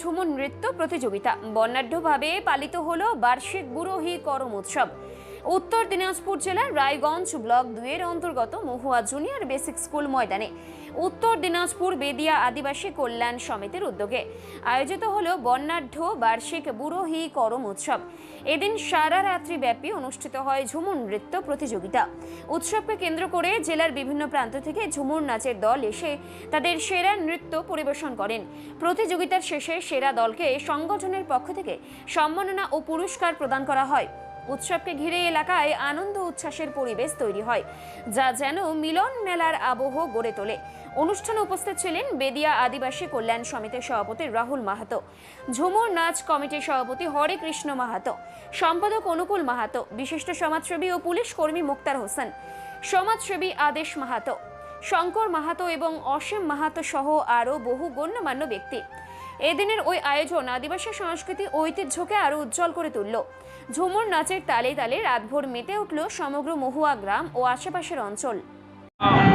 ঝুমুর নৃত্য প্রতিযোগিতা। বর্ণাঢ্যভাবে পালিত হলো বার্ষিক বুরোহী করম উৎসব। উত্তর দিনাজপুর জেলার রায়গঞ্জ ব্লক দুইয়ের অন্তর্গত মহুয়া জুনিয়র বেসিক স্কুল ময়দানে উত্তর দিনাজপুর বেদিয়া আদিবাসী কল্যাণ সমিতির উদ্যোগে আয়োজিত হল বর্ণাঢ্য বার্ষিক বুড়োহি করম উৎসব। এদিন সারা রাত্রি ব্যাপী অনুষ্ঠিত হয় ঝুমুর নৃত্য প্রতিযোগিতা। উৎসবকে কেন্দ্র করে জেলার বিভিন্ন প্রান্ত থেকে ঝুমুর নাচের দল এসে তাদের সেরা নৃত্য পরিবেশন করেন। প্রতিযোগিতার শেষে সেরা দলকে সংগঠনের পক্ষ থেকে সম্মাননা ও পুরস্কার প্রদান করা হয়। উৎসবকে ঘিরে এলাকায় আনন্দ উচ্ছ্বাসের পরিবেশ তৈরি হয়, যা যেন মিলন মেলার আবহ গড়ে তোলে। অনুষ্ঠানে উপস্থিত ছিলেন বেদিয়া আদিবাসী কল্যাণ সমিতির সভাপতি রাহুল মাহাতো, ঝুমুর নাচ কমিটির সভাপতি হরে কৃষ্ণ মাহাতো, সম্পাদক অনুকূল মাহাতো, বিশিষ্ট সমাজসেবী ও পুলিশ কর্মী মুক্তার হোসেন, সমাজসেবী আদেশ মাহাতো, শঙ্কর মাহাতো এবং অসীম মাহাতো সহ আরও বহু গণ্যমান্য ব্যক্তি। এদিনের ওই আয়োজন আদিবাসী সংস্কৃতি ঐতিহ্যকে আরও উজ্জ্বল করে তুলল। ঝুমুর নাচের তালে তালে রাতভর মেতে উঠল সমগ্র মহুয়া গ্রাম ও আশেপাশের অঞ্চল।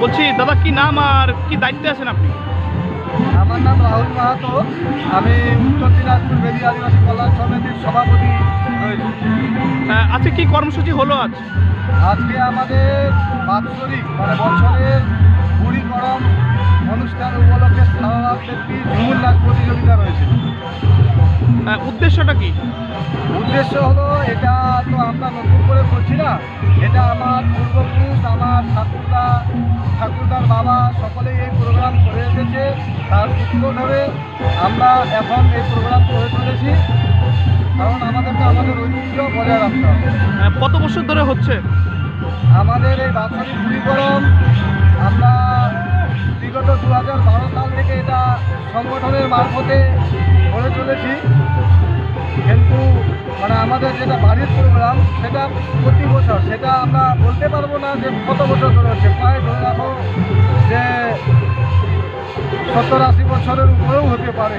বলছি দাদা কি নাম আর কি দায়িত্বে আছেন আপনি? আমার নাম রাহুল মাহাতো। আমি উত্তর দিনাজপুর বেদি আদিবাসী কল্যাণ সমিতির সভাপতি রয়েছি। আজকে কি কর্মসূচি হলো আজ? আজকে আমাদের বাৎসরিক মানে বছরের বুড়ি করম অনুষ্ঠান উপলক্ষে ঝুমুর নাচ প্রতিযোগিতা রয়েছে। উদ্দেশ্যটা কি? উদ্দেশ্য হলো এটা তো আমরা নতুন করে করছি না এটা আমার পূর্বপুরুষ আমার ঠাকুরদা ঠাকুরদার বাবা সকলেই এই প্রোগ্রাম করে এসেছে তার ধরে আমরা এখন এই প্রোগ্রাম করে চলেছি কারণ আমাদেরকে আমাদের ঐতিহ্য বজায় রাখতে হবে। কত বছর ধরে হচ্ছে? আমাদের এই বাৎসরিক কুড়িকরম আমরা বিগত দু হাজার বারো সাল থেকে এটা সংগঠনের মারফতে করে চলেছি। কিন্তু মানে আমাদের যেটা বাড়ির প্রোগ্রাম সেটা প্রতি বছর, সেটা আমরা বলতে পারব না যে কত বছর ধরে হচ্ছে। প্রায় ধরে রাখো যে সত্তর আশি বছরের উপরেও হতে পারে।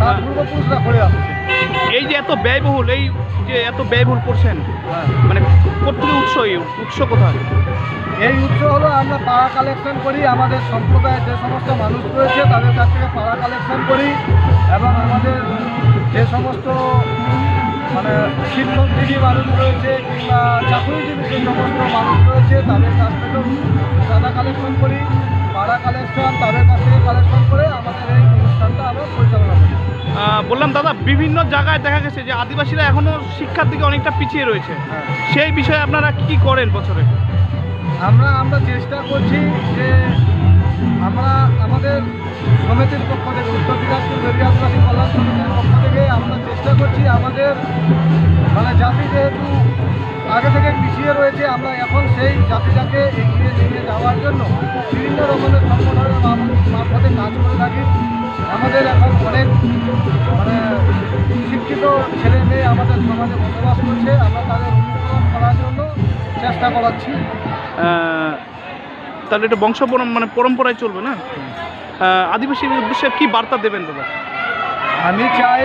তার পূর্বপুরুষরা করে আসছে। এই যে এত ব্যয়বহুল, এই যে এত ব্যয়বহুল করছেন মানে কোথেকে উৎস এই উৎস কোথায়? এই উৎস হলো আমরা পাড়া কালেকশন করি, আমাদের সম্প্রদায়ের যে সমস্ত মানুষ রয়েছে, তাদের কাছ থেকে পাড়া কালেকশন করি এবং আমাদের যে সমস্ত মানে শিক্ষকজীবী মানুষ রয়েছে কিংবা চাকরিজীবী যে সমস্ত মানুষ রয়েছে, তাদের কাছ থেকেও চাঁদা কালেকশন করি, পাড়া কালেকশন তাদের কাছ থেকে কালেকশন বললাম দাদা বিভিন্ন জায়গায় দেখা গেছে যে আদিবাসীরা এখনও শিক্ষার দিকে অনেকটা পিছিয়ে রয়েছে। হ্যাঁ। সেই বিষয়ে আপনারা কি করেন বছরে? আমরা আমরা চেষ্টা করছি যে আমরা আমাদের সমিতির পক্ষ থেকে উত্তর দিনাজপুর বেরিয়ে আদিবাসী কল্যাণ সমিতির পক্ষ থেকে আমরা চেষ্টা করছি আমাদের মানে জাতি যেহেতু আগে থেকে পিছিয়ে রয়েছে আমরা এখন সেই জাতিটাকে আমাদের এখন অনেক মানে শিক্ষিত ছেলে মেয়ে আমাদের সমাজে বসবাস করছে। আমরা তাদের অনুসরণ করার জন্য চেষ্টা করাচ্ছি। তাহলে এটা বংশ মানে পরম্পরায় চলবে না? আহ, আদিবাসীর উদ্দেশ্যে কি বার্তা দেবেন দাদা? আমি চাই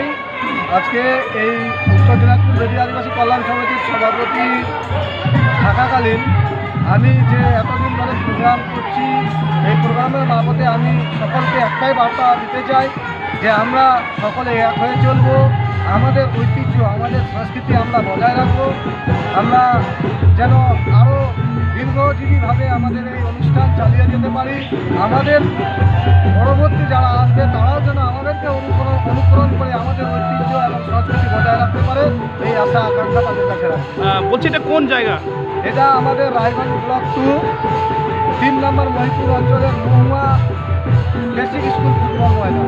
আজকে এই উত্তর দিনাজপুর আদিবাসী কল্যাণ সমিতির সভাপতি থাকাকালীন আমি যে এতদিন ধরে প্রোগ্রাম করছি, এই প্রোগ্রামের মারফতে আমি সকলকে একটাই বার্তা দিতে চাই যে আমরা সকলে এক হয়ে চলবো আমাদের ঐতিহ্য আমাদের সংস্কৃতি আমরা বজায় রাখব। আমরা যেন আরও দীর্ঘজীবীভাবে আমাদের এই অনুষ্ঠান চালিয়ে যেতে পারি। আমাদের পরবর্তী যারা আসবে তারাও যেন আমাদেরকে অনুকরণ অনুকরণ করে আমাদের ঐতিহ্য এবং সংস্কৃতি বজায় রাখতে পারে। এই আশা আকাঙ্ক্ষা তাদের কাছে বলছি এটা কোন জায়গা? এটা আমাদের রায়গঞ্জ ব্লক টু তিন নম্বর মহিপুর অঞ্চলের মহুয়া বেসিক স্কুল ফুটবল ময়দান।